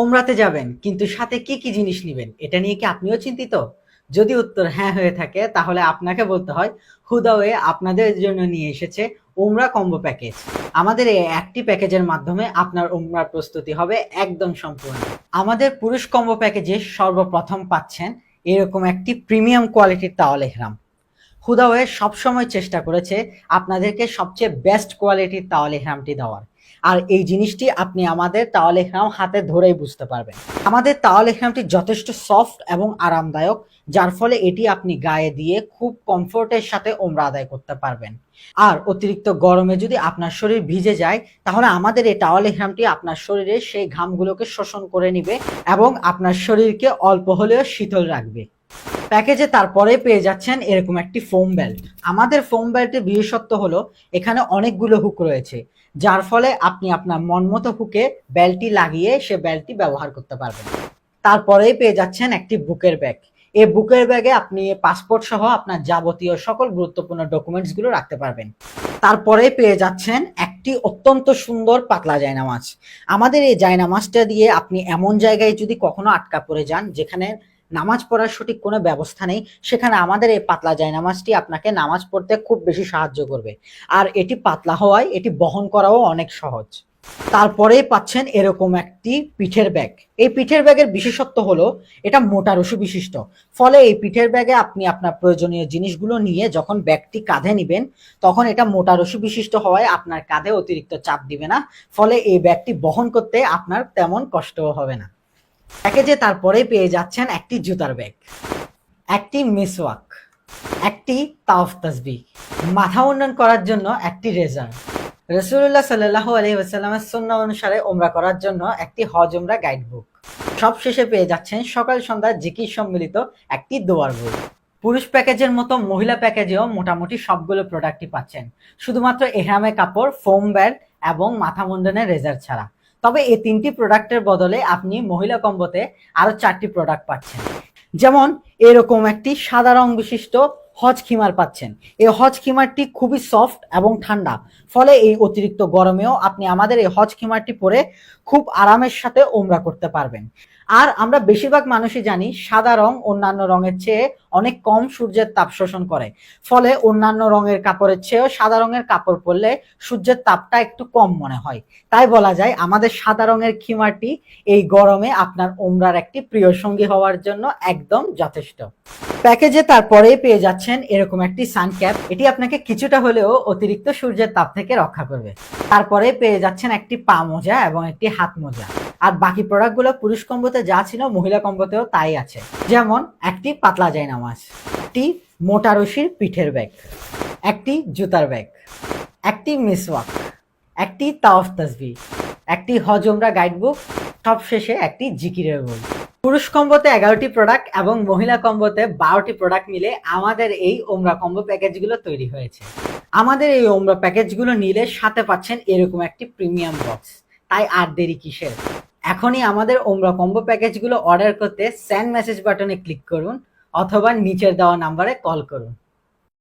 ওমরাতে যাবেন, কিন্তু সাথে কি কি জিনিস নেবেন? এটা নিয়ে কি আপনিও চিন্তিত? যদি উত্তর হ্যাঁ হয়ে থাকে, তাহলে আপনাকে বলতে হয়, হুদাওয়ে আপনাদের জন্য নিয়ে এসেছে ওমরা কম্বো প্যাকেজ। আমাদের এই একটি প্যাকেজের মাধ্যমে আপনার ওমরার প্রস্তুতি হবে একদম সম্পূর্ণ। আমাদের পুরুষ কম্বো প্যাকেজে সর্বপ্রথম পাচ্ছেন এরকম একটি প্রিমিয়াম কোয়ালিটির তাওয়াল এহরাম। হুদাওয়ে সবসময় চেষ্টা করেছে আপনাদেরকে সবচেয়ে বেস্ট কোয়ালিটির তাওয়াল এহরামটি দেওয়ার। আর এই জিনিসটি আপনি আমাদের তাওয়াল এহরাম হাতে ধরেই বুঝতে পারবেন। আমাদের তাওয়াল এহরামটি যথেষ্ট সফট এবং আরামদায়ক, যার ফলে এটি আপনি গায়ে দিয়ে খুব কমফোর্টের সাথে ওমরা আদায় করতে পারবেন। আর অতিরিক্ত গরমে যদি আপনার শরীর ভিজে যায়, তাহলে আমাদের এই টাওয়াল এহরামটি আপনার শরীরে সেই ঘামগুলোকে শোষণ করে নিবে এবং আপনার শরীরকে অল্প হলেও শীতল রাখবে। প্যাকেজে তারপরে পেয়ে যাচ্ছেন এরকম একটি ফোম বেল্ট আমাদের ফোম বেল্টের বিশেষত্ব হলো, এখানে অনেকগুলো হুক রয়েছে, যার ফলে আপনি আপনার মন মতো হুকে বেল্টটি লাগিয়ে সে বেল্টটি ব্যবহার করতে পারবেন। তারপরেই পেয়ে যাচ্ছেন একটি বুকের ব্যাগ এই বুকের ব্যাগে আপনি পাসপোর্ট সহ আপনার যাবতীয় সকল গুরুত্বপূর্ণ ডকুমেন্টসগুলো রাখতে পারবেন। তারপরে পেয়ে যাচ্ছেন একটি অত্যন্ত সুন্দর পাতলা জায়নামাজ। আমাদের এই জায়নামাজটা দিয়ে আপনি এমন জায়গায় যদি কখনো আটকা পড়ে যান, যেখানে নামাজ পড়ার সঠিক কোনো ব্যবস্থা নেই, সেখানে আমাদের এই পাতলা যায় নামাজটি আপনাকে নামাজ পড়তে খুব বেশি সাহায্য করবে। আর এটি পাতলা হওয়ায় এটি বহন করাও অনেক সহজ। তারপরেই পাচ্ছেন এরকম একটি পিঠের ব্যাগ। এই পিঠের ব্যাগের বিশেষত্ব হলো, এটা মোটা রসু বিশিষ্ট। ফলে এই পিঠের ব্যাগে আপনি আপনার প্রয়োজনীয় জিনিসগুলো নিয়ে যখন ব্যাগটি কাঁধে নিবেন, তখন এটা মোটা রসু বিশিষ্ট হওয়ায় আপনার কাঁধে অতিরিক্ত চাপ দিবে না। ফলে এই ব্যাগটি বহন করতে আপনার তেমন কষ্টও হবে না। প্যাকেজে তারপরে পেয়ে যাচ্ছেন একটি জুতার ব্যাগ, একটি মিসওয়াক, একটি তাওফ তাসবি, মাথা উন্নয়ন করার জন্য একটি রেজার। রসুল্লাহ সাল্লাহ আলহিহাস্লামের সন্না অনুসারে ওমরা করার জন্য একটি হজ ওমরা গাইড বুক সব শেষে পেয়ে যাচ্ছেন সকাল সন্ধ্যা জিকির সম্মিলিত একটি দোয়ার বই। পুরুষ প্যাকেজের মতো মহিলা প্যাকেজেও মোটামুটি সবগুলো প্রোডাক্টই পাচ্ছেন। শুধুমাত্র এহরামে কাপড় ফোম বেল্ট এবং মাথা মুন্ডনের রেজার ছাড়া। তবে এই তিনটি প্রোডাক্টের বদলে আপনি মহিলা কম্বোতে আরও চারটি প্রোডাক্ট পাচ্ছেন। যেমন এরকম একটি সাদা রং বিশিষ্ট হজ খিমার পাচ্ছেন। এই হজ খিমারটি খুবই সফট এবং ঠান্ডা। ফলে এই অতিরিক্ত গরমেও আপনি আমাদের এই হজ খিমারটি পরে খুব আরামের সাথে ওমরা করতে পারবেন। আর আমরা বেশিরভাগ মানুষই জানি, সাদা রং অন্যান্য রঙের চেয়ে অনেক কম সূর্যের তাপ শোষণ করে। ফলে অন্যান্য রঙের কাপড়ের চেয়েও সাদা রঙের কাপড় পরলে সূর্যের তাপটা একটু কম মনে হয়। তাই বলা যায়, আমাদের সাদা রঙের খিমারটি এই গরমে আপনার ওমরার একটি প্রিয় সঙ্গী হওয়ার জন্য একদম যথেষ্ট। প্যাকেজে তারপরেই পেয়ে যাচ্ছেন এরকম একটি সানক্যাপ এটি আপনাকে কিছুটা হলেও অতিরিক্ত সূর্যের তাপ থেকে রক্ষা করবে। তারপরে পেয়ে যাচ্ছেন একটি পা মোজা এবং একটি হাত মোজা। আর বাকি প্রোডাক্টগুলো পুরুষ কম্বোতে যা ছিল, মহিলা কম্বোতেও তাই আছে। যেমন একটি পাতলা যায় নামাজ একটি মোটা রশির পিঠের ব্যাগ, একটি জুতার ব্যাগ, একটি মিসওয়াক, একটি তাওফ তাসবি, একটি হজমরা গাইডবুক সব শেষে একটি জিকিরের বই। পুরুষ কম্বোতে এগারোটি প্রোডাক্ট এবং মহিলা কম্বোতে বারোটি প্রোডাক্ট মিলে আমাদের এই ওমরা কম্বো প্যাকেজগুলো তৈরি হয়েছে। আমাদের এই ওমরা প্যাকেজগুলো নিলে সাথে পাচ্ছেন এরকম একটি প্রিমিয়াম বক্স তাই আর দেরি কিসের? এখনই আমাদের ওমরা কম্বো প্যাকেজগুলো অর্ডার করতে সেন্ড মেসেজ বাটনে ক্লিক করুন অথবা নিচের দেওয়া নাম্বারে কল করুন।